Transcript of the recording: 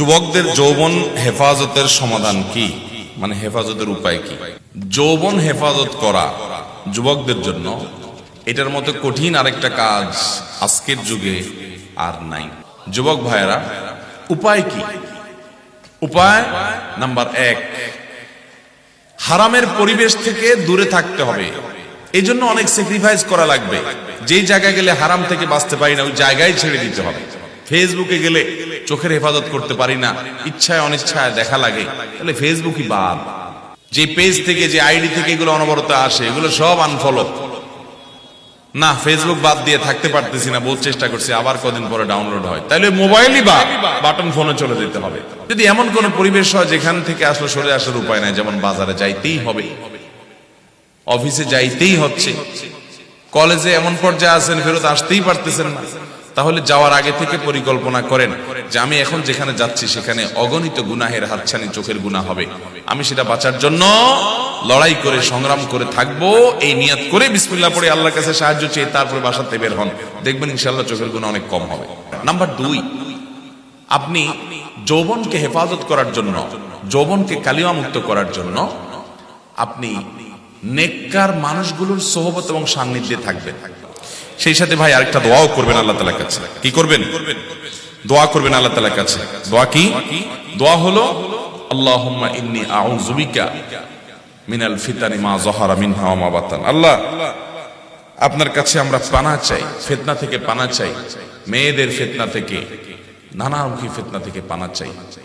যুবকদের যৌবন হেফাজতের সমাধান কি? মানে হেফাজতের উপায় কি? যৌবন হেফাজত করা যুবকদের জন্য এটার মতো কঠিন আরেকটা কাজ আজকের যুগে আর নাই। যুবক ভাইয়েরা, উপায় কি? উপায় নাম্বার এক, হারামের পরিবেশ থেকে দূরে থাকতে হবে। এই জন্য অনেক স্যাক্রিফাইস করা লাগবে। যেই জায়গায় গেলে হারাম থেকে বাঁচতে পারি না, ওই জায়গায় ছেড়ে দিতে হবে। ফেসবুকে গেলে চোখের হেফাজত করতে পারি না, ইচ্ছায় অনিচ্ছায় দেখা লাগে, তাহলে ফেসবুকই বাদ। যে পেজ থেকে, যে আইডি থেকে এগুলো অনবরত আসে, এগুলো সব আনফলো না, ফেসবুক বাদ দিয়ে থাকতে পারতেছি না, বহুত চেষ্টা করছি, আবার কদিন পরে ডাউনলোড হয়। তাহলে মোবাইলই বা বাটন ফোনে চলে যেতে হবে। যদি এমন কোন পরিবেশ হয় যেখান থেকে আসলে সরে আসার উপায় নাই, যেমন বাজারে যাইতেই হবে, অফিসে যাইতেই হচ্ছে, কলেজে এমন পর্যায়ে আছেন, ফেরত আসতেই পারতেছেন না। তাহলে যাওয়ার আগে থেকে পরিকল্পনা করেন যে আমি এখন যেখানে যাচ্ছি সেখানে অগণিত গুনাহের হাতছানি চোখের গুনাহ হবে। আমি সেটা বাঁচার জন্য লড়াই করে, সংগ্রাম করে থাকব, এই নিয়াত করে বিসমিল্লাহ পড়ে আল্লাহর কাছে সাহায্য চেয়ে তারপরে বাসাতে বের হন। দেখবেন ইনশাল্লাহ চোখের গুণা অনেক কম হবে। নাম্বার দুই, আপনি যৌবনকে হেফাজত করার জন্য, যৌবনকে কালিমা মুক্ত করার জন্য আপনি নেককার মানুষগুলোর সোহবত এবং সান্নিধ্যে থাকবেন। সেই সাথে ভাই আরেকটা দোয়াও করবেন আল্লাহ তালার কাছে। কি করবেন? দোয়া করবেন আল্লাহ তালার কাছে। দোয়া কি? দোয়া হলো, আল্লাহুম্মা ইন্নি আউযু বিকা মিনাল ফিতানি মা যহারা মিনহা মা বাতান। আল্লাহ, আপনার কাছে আমরা পানা চাই, ফিতনা থেকে পানা চাই, মেয়েদের ফিতনা থেকে নানামুখী ফিতনা থেকে পানা চাই।